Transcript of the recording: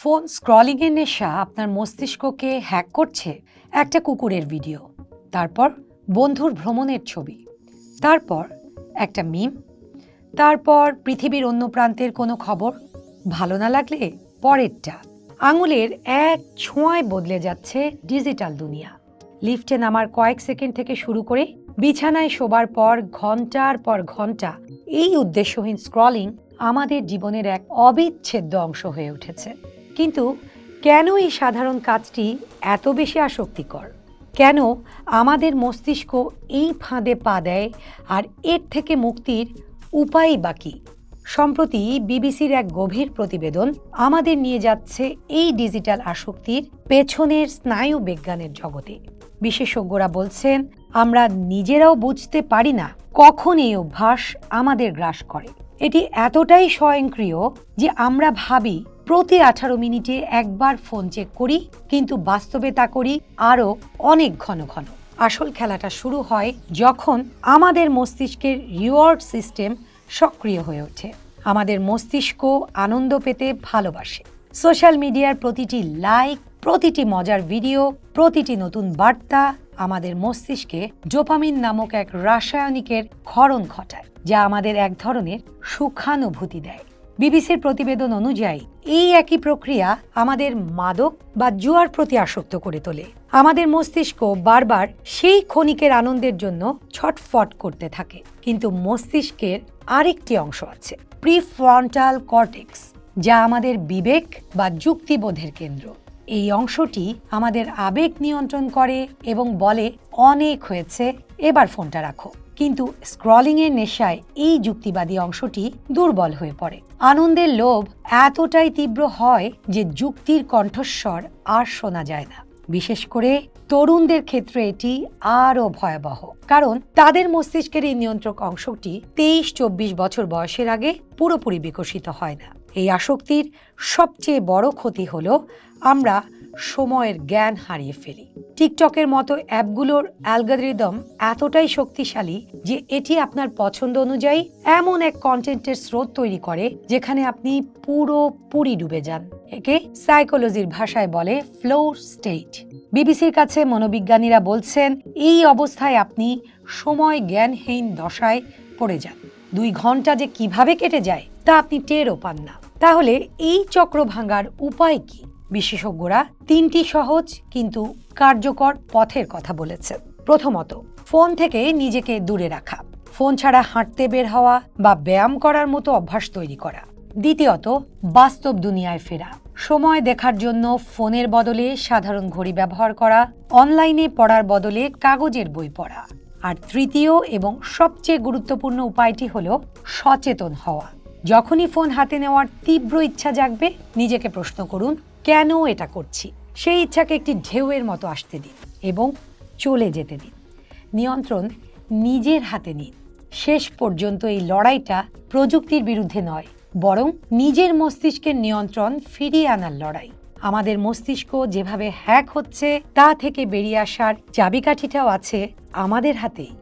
Phone স্ক্রলিংয়ের নেশা আপনার মস্তিষ্ককে হ্যাক করছে একটা কুকুরের ভিডিও, তারপর বন্ধুর ভ্রমণের ছবি, তারপর একটা মিম, তারপর পৃথিবীর অন্য প্রান্তের কোনো খবর, ভালো না লাগলে পরেরটা। আঙুলের এক ছোঁয়ায় বদলে যাচ্ছে ডিজিটাল দুনিয়া। লিফটে নামার কয়েক সেকেন্ড থেকে শুরু করে বিছানায় শোবার পর ঘণ্টার পর ঘণ্টা এই উদ্দেশ্যহীন স্ক্রলিং আমাদের জীবনের এক অবিচ্ছেদ্য অংশ হয়ে উঠেছে। কিন্তু কেন এই সাধারণ কাজটি এত বেশি আসক্তিকর? কেন আমাদের মস্তিষ্ক এই ফাঁদে পা দেয় আর এর থেকে মুক্তির উপায় বাকি সম্প্রতি বিবিসির এক গভীর প্রতিবেদন আমাদের নিয়ে যাচ্ছে এই ডিজিটাল আসক্তির পেছনের স্নায়ু বিজ্ঞানের জগতে। বিশেষজ্ঞরা বলছেন, আমরা নিজেরাও বুঝতে পারি না কখন এই অভ্যাস আমাদের গ্রাস করে। এটি এতটাই স্বয়ংক্রিয় যে আমরা ভাবি প্রতি আঠারো মিনিটে একবার ফোন চেক করি, কিন্তু বাস্তবে তা করি আরও অনেক ঘন ঘন। আসল খেলাটা শুরু হয় যখন আমাদের মস্তিষ্কের রিওয়ার্ড সিস্টেম সক্রিয় হয়ে ওঠে। আমাদের মস্তিষ্ক আনন্দ পেতে ভালোবাসে। সোশ্যাল মিডিয়ার প্রতিটি লাইক, প্রতিটি মজার ভিডিও, প্রতিটি নতুন বার্তা আমাদের মস্তিষ্কে ডোপামিন নামক এক রাসায়নিকের ক্ষরণ ঘটায়, যা আমাদের এক ধরনের সুখানুভূতি দেয়। বিবিসির প্রতিবেদন অনুযায়ী, এই একই প্রক্রিয়া আমাদের মাদক বা জুয়ার প্রতি আসক্ত করে তোলে। আমাদের মস্তিষ্ক বারবার সেই ক্ষণিকের আনন্দের জন্য ছটফট করতে থাকে। কিন্তু মস্তিষ্কের আরেকটি অংশ আছে, প্রিফ্রন্টাল কর্টেক্স, যা আমাদের বিবেক বা যুক্তিবোধের কেন্দ্র। এই অংশটি আমাদের আবেগ নিয়ন্ত্রণ করে এবং বলে, অনেক হয়েছে, এবার ফোনটা রাখো। কিন্তু স্ক্রলিংয়ের নেশায় এই যুক্তিবাদী অংশটি দুর্বল হয়ে পড়ে। আনন্দের লোভ এতটাই তীব্র হয় যে যুক্তির কণ্ঠস্বর আর শোনা যায় না। বিশেষ করে তরুণদের ক্ষেত্রে এটি আরও ভয়াবহ, কারণ তাদের মস্তিষ্কের এই নিয়ন্ত্রক অংশটি তেইশ চব্বিশ বছর বয়সের আগে পুরোপুরি বিকশিত হয় না। এই আসক্তির সবচেয়ে বড় ক্ষতি হলো আমরা সময়ের জ্ঞান হারিয়ে ফেলি। টিকটকের মতো অ্যাপগুলোর অ্যালগোরিদম এতটাই শক্তিশালী যে এটি আপনার পছন্দ অনুযায়ী এমন এক কন্টেন্টের স্রোত তৈরি করে যেখানে আপনি পুরোপুরি ডুবে যান। একে সাইকোলজির ভাষায় বলে ফ্লো স্টেট। বিবিসির কাছে মনোবিজ্ঞানীরা বলছেন, এই অবস্থায় আপনি সময় জ্ঞানহীন দশায় পড়ে যান। দুই ঘণ্টা যে কীভাবে কেটে যায় তা আপনি টেরও পান না। তাহলে এই চক্র ভাঙার উপায় কি? বিশেষজ্ঞরা তিনটি সহজ কিন্তু কার্যকর পথের কথা বলেছেন প্রথমত, ফোন থেকে নিজেকে দূরে রাখা। ফোন ছাড়া হাঁটতে বের হওয়া বা ব্যায়াম করার মতো অভ্যাস তৈরি করা। দ্বিতীয়ত, বাস্তব দুনিয়ায় ফেরা। সময় দেখার জন্য ফোনের বদলে সাধারণ ঘড়ি ব্যবহার করা, অনলাইনে পড়ার বদলে কাগজের বই পড়া। আর তৃতীয় এবং সবচেয়ে গুরুত্বপূর্ণ উপায়টি হল সচেতন হওয়া। যখনই ফোন হাতে নেওয়ার তীব্র ইচ্ছা জাগবে, নিজেকে প্রশ্ন করুন কেন এটা করছি? সেই ইচ্ছাকে একটি ঢেউয়ের মতো আসতে দিন এবং চলে যেতে দিন। নিয়ন্ত্রণ নিজের হাতে নিন। শেষ পর্যন্ত এই লড়াইটা প্রযুক্তির বিরুদ্ধে নয়, বরং নিজের মস্তিষ্কের নিয়ন্ত্রণ ফিরিয়ে আনার লড়াই। আমাদের মস্তিষ্ক যেভাবে হ্যাক হচ্ছে, তা থেকে বেরিয়ে আসার চাবিকাঠিটাও আছে আমাদের হাতেই।